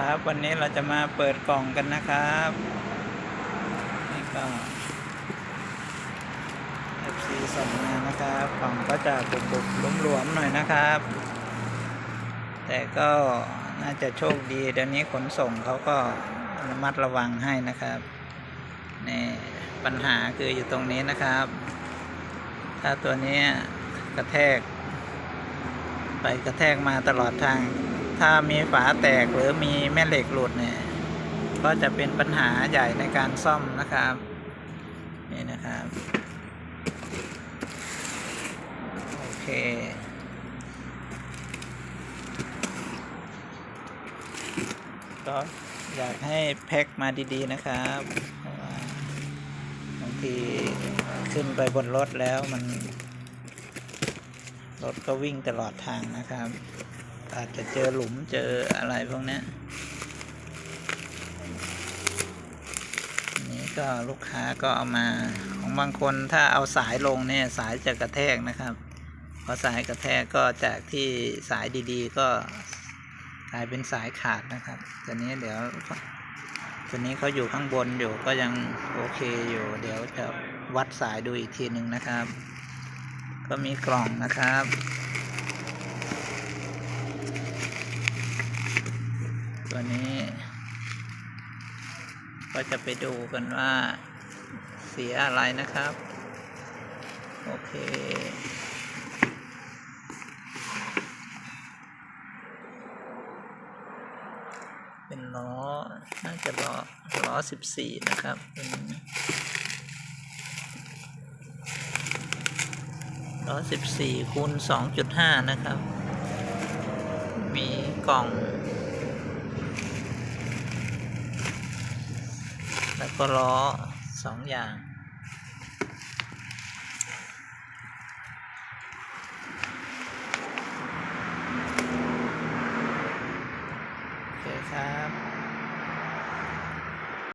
ครับ วันนี้เราจะมาเปิดกล่องกันนะครับนี่ก็ FC ส่งมานะครับกล่องก็จะบุบๆหลวมๆหน่อยนะครับ แต่ก็น่าจะโชคดีเดี๋ยวนี้ขนส่งเขาก็ระมัดระวังให้นะครับนี่ปัญหาคืออยู่ตรงนี้นะครับ ถ้าตัวนี้กระแทก ไปกระแทกมาตลอดทาง ถ้ามีฝาแตกหรือมีแม่เหล็กหลุดเนี่ย ก็จะเป็นปัญหาใหญ่ในการซ่อมนะครับ นี่นะครับ โอเคก็อยากให้แพ็คมาดีๆนะครับเพราะบางทีขึ้นไปบนรถแล้วมัน รถก็วิ่งตลอดทางนะครับ อาจจะเจอหลุมเจออะไรพวกนี้นนี้ก็ลูกค้าก็เอามาของบางคนถ้าเอาสายลงเนี่ยสายจะกระแทกนะครับพอสายกระแทกก็จากที่สายดีๆ ก็กลายเป็นสายขาดนะครับตอนนี้เดี๋ยวตัวนี้เขาอยู่ข้างบนอยู่ก็ยังโอเคอยู่ เดี๋ยวจะวัดสายดูอีกทีหนึ่งนะครับ ก็มีกล่องนะครับ ตัวนี้ ก็จะไปดูกันว่าเสียอะไรนะครับ โอเค เป็นล้อ น่าจะล้อล้อสิบสี่นะครับเป็นล้อสิบสี่คูณสองจุดห้านะครับ มีกล่อง แล้วก็ล้อสองอย่าง โอเคครับ